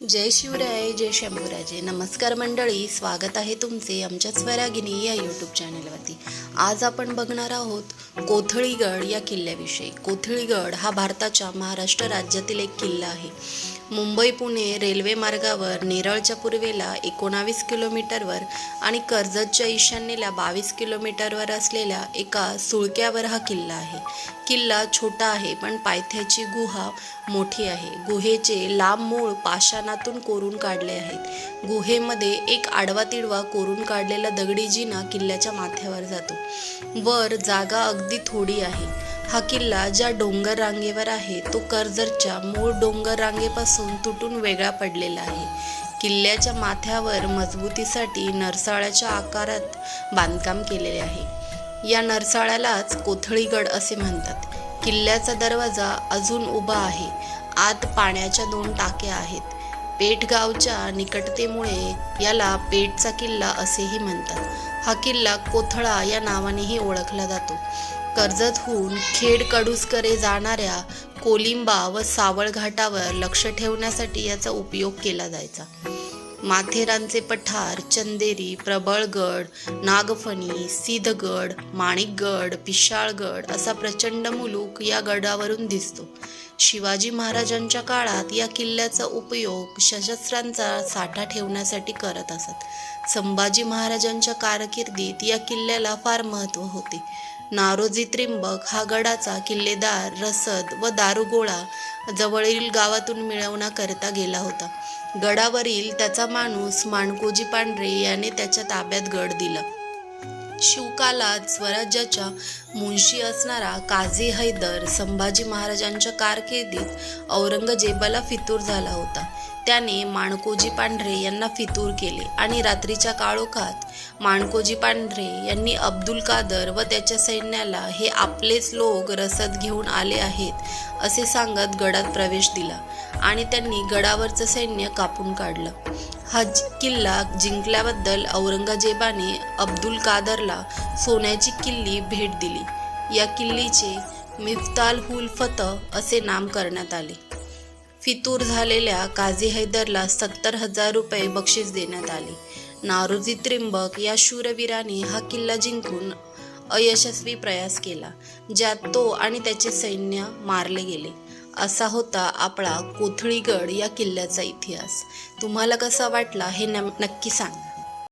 जय शिवराय जय शंभूराजे. नमस्कार मंडळी स्वागत आहे तुमचे आमच्या स्वरागिनी या यूट्यूब चॅनलवरती आज आपण बघणार आहोत कोथळीगड या किल्ल्याविषयी. कोथळीगड हा भारताच्या महाराष्ट्र राज्यातील एक किल्ला आहे. मुंबई पुणे रेल्वे मार्गावर नेरळच्या पूर्वेला एकोणावीस किलोमीटरवर आणि कर्जतच्या ईशान्येला बावीस किलोमीटरवर असलेल्या एका सुळक्यावर हा किल्ला आहे. किल्ला छोटा आहे पण पायथ्याची गुहा मोठी आहे. गुहेचे लांब मूळ पाषाणातून कोरून काढले आहेत. गुहेमध्ये एक आडवा तिडवा कोरून काढलेला दगडी जिना किल्ल्याच्या माथ्यावर जातो. वर जागा अगदी थोडी आहे. हा किल्ला ज्या डोंगर रांगेवर आहे तो कर्जतच्या मूळ डोंगर रांगेपासून तुटून वेगळा पडलेला आहे. किल्ल्याच्या माथ्यावर मजबूतीसाठी नरसाळ्याच्या आकारात बांधकाम केलेले आहे. या नरसाळ्यालाच कोथळीगड असे म्हणतात. किल्ल्याचा दरवाजा अजून उभा आहे. आत पाण्याच्या दोन टाक्या आहेत. पेठगावच्या निकटतेमुळे याला पेठचा किल्ला असेही म्हणतात. हा किल्ला कोथळा या नावानेही ओळखला जातो. कर्जतहून खेड कडूसकडे जाणाऱ्या कोलिंबा व सावळ घाटावर लक्ष ठेवण्यासाठी याचा उपयोग केला जायचा. माथेरानचे पठार चंदेरी प्रबळगड नागफणी सिद्धगड माणिकगड पिशाळगड असा प्रचंड मुलूक या गडावरून दिसतो. शिवाजी महाराजांच्या काळात या किल्ल्याचा उपयोग सशस्त्रांचा साठा ठेवण्यासाठी करत असत. संभाजी महाराजांच्या कारकिर्दीत या किल्ल्याला फार महत्त्व होते. नारोजी त्रिंबक हा गडाचा किल्लेदार रसद व दारुगोळा जवळील गावातून मिळवण्याकरता गेला होता. गडावरील त्याचा माणूस माणकोजी पांढरे याने त्याच्या ताब्यात गड दिला. शिवकालात स्वराज्याच्या मुंशी असणारा काझी हैदर संभाजी महाराजांच्या कारकिर्दीत औरंगजेबाला फितूर झाला होता. त्याने माणकोजी पांढरे यांना फितूर केले आणि रात्रीच्या काळोखात माणकोजी पांढरे यांनी अब्दुल कादर व त्याच्या सैन्याला हे आपलेच लोक रसद घेऊन आले आहेत असे सांगत गडात प्रवेश दिला आणि त्यांनी गडावरचं सैन्य कापून काढलं. हा किल्ला जिंकल्याबद्दल औरंगजेबाने अब्दुल कादरला सोन्याची किल्ली भेट दिली. या किल्लीचे मिफ्ताल हुल फतह असे नाम करण्यात आले. फितूर झालेल्या काझी हैदरला सत्तर हजार रुपये बक्षीस देण्यात आले. नारोजी त्रिंबक या शूरवीराने हा किल्ला जिंकून अयशस्वी प्रयास केला ज्यात तो आणि त्याचे सैन्य मारले गेले. असा होता आपला कोथळीगड या किल्ल्याचा इतिहास. तुम्हाला कसा वाटला हे न नक्की सांग.